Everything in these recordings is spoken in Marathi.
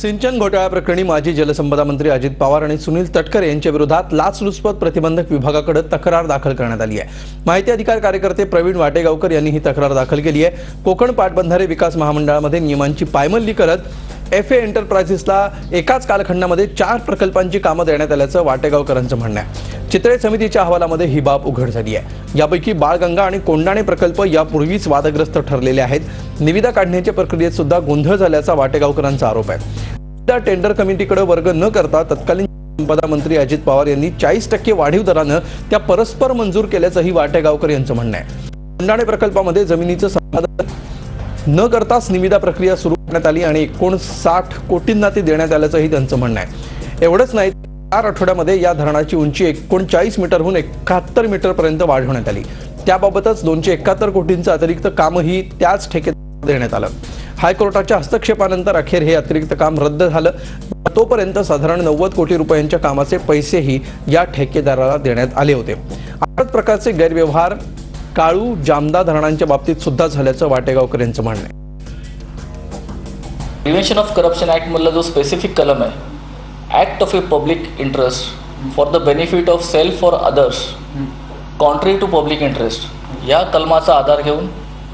सिंचन घोटाळ्याप्रकरणी माजी जलसंपदा मंत्री अजित पवार आणि सुनील तटकरे यांच्या विरोधात लाचलुचपत प्रतिबंधक विभागाकडे तक्रार दाखल करण्यात आली आहे. माहिती अधिकार कार्यकर्ते प्रवीण वाटेगावकर यांनी ही तक्रार दाखल केली आहे. कोकण पाटबंधारे विकास महामंडळामध्ये नियमांची पायमल्ली करत एफ ए एंटरप्राइजेसला एकाच कालखंडामध्ये चार प्रकल्पांची कामं देण्यात आल्याचं वाटेगावकरांचं म्हणणं आहे. चित्रे समितीच्या अहवालामध्ये ही बाब उघड झाली आहे. यापैकी बाळगंगा आणि कोंडाणे प्रकल्प यापूर्वीच वादग्रस्त ठरलेले आहेत. निविदा काढण्याच्या प्रक्रियेत सुद्धा गोंधळ झाल्याचा वाटेगावकरांचा आरोप आहे. त्या टेंडर कमिटीकडे वर्ग न करता तत्कालीन संपदा मंत्री अजित पवार यांनी चाळीस टक्के वाढीव दरानं त्या परस्पर मंजूर केल्याचंही वाटेगावकर यांचं म्हणणं आहे. खंडाणे प्रकल्पामध्ये जमिनीचं संपादन न करताच निविदा प्रक्रिया सुरू करण्यात आली आणि एकोणसाठ कोटींना ती देण्यात आल्याचंही त्यांचं म्हणणं आहे. एवढंच नाही चार आठवड्यामध्ये या धरणाची उंची एकोणचाळीस मीटरहून एकाहत्तर मीटरपर्यंत वाढवण्यात आली. त्याबाबतच दोनशे एकाहत्तर कोटींचं अतिरिक्त कामही त्याच ठेके देण्यात आलं. हायकोर्टाच्या हस्तक्षेपानंतर अखेर हे अतिरिक्त काम रद्द झालं. तोपर्यंत साधारण नव्वद कोटी रुपयांच्या कामाचे पैसेही या ठेकेदाराला देण्यात आले होते. अशाच प्रकारचे गैरव्यवहार काळू जामदा धरणांच्या बाबतीत सुद्धा झाल्याचं वाटेगावकर यांचं म्हणणं आहे. प्रिव्हेन्शन ऑफ करप्शन ॲक्टमधला जो स्पेसिफिक कलम आहे act of a public interest for the benefit of self for others contrary to public interest या कलमाचा आधार घेऊन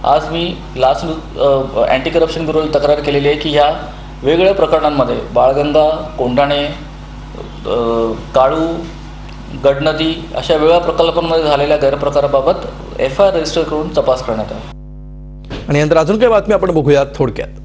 आज मी लास्ट अँटी करप्शन ब्युरोला तक्रार केलेली आहे की ह्या वेगवेगळ्या प्रकरणांमध्ये बाळगंगा कोंढाणे काळू गडनदी अशा वेगळ्या प्रकल्पांमध्ये झालेल्या गैरप्रकाराबाबत एफ आय आर रजिस्टर करून तपास करण्यात आला. आणि नंतर अजून काही बातमी आपण बघूयात थोडक्यात.